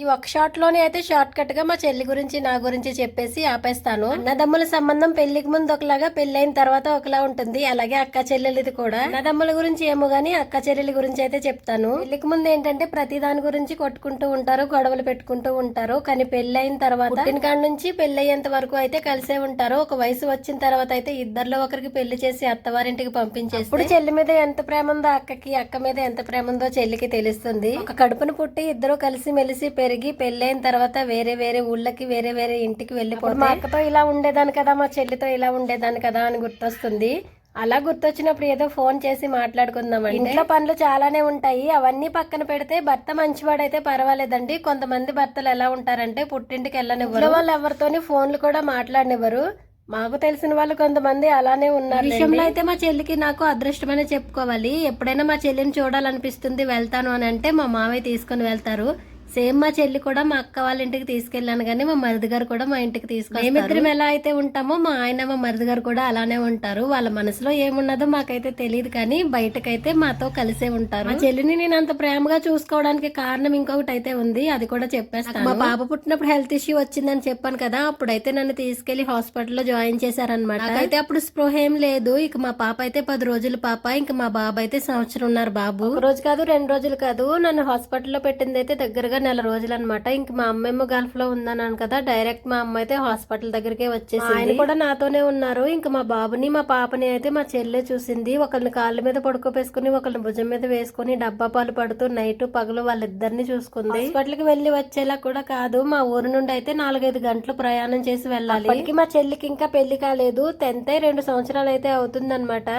ఈ ఒక షార్ట్లోనే అయితే షార్ట్ కట్గా మా చెల్లి గురించి నా గురించి చెప్పేసి ఆపేస్తాను. అన్నదమ్ముల సంబంధం పెళ్ళికి ముందు ఒకలాగా పెళ్ళైన తర్వాత ఒకలా ఉంటుంది. అలాగే అక్క చెల్లెలిది కూడా. అన్నదమ్ముల గురించి ఏమో గానీ అక్క చెల్లెలి గురించి అయితే చెప్తాను. పెళ్ళికి ముందు ఏంటంటే ప్రతి దాని గురించి కొట్టుకుంటూ ఉంటారు గొడవలు పెట్టుకుంటూ ఉంటారు. కానీ పెళ్ళైన తర్వాత పుట్టినకాడ నుంచి పెళ్ళయ్యేంత వరకు అయితే కలిసే ఉంటారు. ఒక వయసు వచ్చిన తర్వాత అయితే ఇద్దరిలో ఒకరికి పెళ్ళి చేసి అత్తవారింటికి పంపించేసి ఇప్పుడు చెల్లి మీద ఎంత ప్రేమ ఉందో అక్కకి అక్క మీద ఎంత ప్రేమ ఉందో చెల్లికి తెలుస్తుంది. ఒక కడుపును పుట్టి ఇద్దరు కలిసి మెలిసి పెరిగి పెళ్ళైన తర్వాత వేరే వేరే ఊళ్ళకి వేరే వేరే ఇంటికి వెళ్ళిపోయి మా అక్కతో ఇలా ఉండేదాన్ని కదా మా చెల్లితో ఇలా ఉండేదాన్ని కదా అని గుర్తొస్తుంది. అలా గుర్తొచ్చినప్పుడు ఏదో ఫోన్ చేసి మాట్లాడుకుందాం ఇంట్లో పనులు చాలానే ఉంటాయి. అవన్నీ పక్కన పెడితే భర్త మంచివాడైతే పర్వాలేదండి. కొంతమంది భర్తలు ఎలా ఉంటారంటే పుట్టింటికి వెళ్ళనివ్వరు. వాళ్ళు ఎవరితోని ఫోన్లు కూడా మాట్లాడనివ్వరు. మాకు తెలిసిన వాళ్ళు కొంతమంది అలానే ఉన్నారు విషయంలో అయితే మా చెల్లికి నాకు అదృష్టమనే చెప్పుకోవాలి. ఎప్పుడైనా మా చెల్లిని చూడాలనిపిస్తుంది వెళ్తాను అని అంటే మా మావయ్య తీసుకుని వెళ్తారు. సేమ్ మా చెల్లి కూడా మా అక్క వాళ్ళ ఇంటికి తీసుకెళ్ళాను కానీ మా మరిది గారు కూడా మా ఇంటికి తీసుకెళ్ళి మేమిద్దరం ఎలా అయితే ఉంటామో మా ఆయన మా మరిది గారు కూడా అలానే ఉంటారు. వాళ్ళ మనసులో ఏమున్నదో మాకైతే తెలియదు కానీ బయటకైతే మాతో కలిసే ఉంటారు. మా చెల్లిని నేను అంత ప్రేమగా చూసుకోవడానికి కారణం ఇంకొకటి అయితే ఉంది. అది కూడా చెప్పేస్తాను. మా పాప పుట్టినప్పుడు హెల్త్ ఇష్యూ వచ్చిందని చెప్పాను కదా అప్పుడైతే నన్ను తీసుకెళ్ళి హాస్పిటల్లో జాయిన్ చేశారనమాట నాకైతే అప్పుడు స్పృహ ఏం లేదు. ఇక మా పాప అయితే పది రోజుల పాప ఇంకా మా బాబు అయితే సంవత్సరం ఉన్నారు బాబు. ఒక రోజు కాదు రెండు రోజులు కాదు. నన్ను హాస్పిటల్లో పెట్టింది అయితే దగ్గరగా నెల రోజులు అనమాట ఇంక మా అమ్మేమో గల్ఫ్లో ఉందన్నాను కదా డైరెక్ట్ మా అమ్మ అయితే హాస్పిటల్ దగ్గరికే వచ్చేసి ఆయన కూడా నాతోనే ఉన్నారు. ఇంకా మా బాబుని మా పాపని అయితే మా చెల్లె చూసింది. ఒకరిని కాళ్ళ మీద పడుకోపేసుకుని ఒకరిని భుజం మీద వేసుకుని డబ్బా పాలు పడుతూ నైట్ పగలు వాళ్ళిద్దరిని చూసుకుంది. హాస్పిటల్కి వెళ్ళి వచ్చేలా కూడా కాదు. మా ఊరు నుండి అయితే నాలుగైదు గంటలు ప్రయాణం చేసి వెళ్ళాలి. మా చెల్లికి ఇంకా పెళ్ళి కాలేదు. టెన్త్ రెండు సంవత్సరాలు అయితే అవుతుందన్నమాట.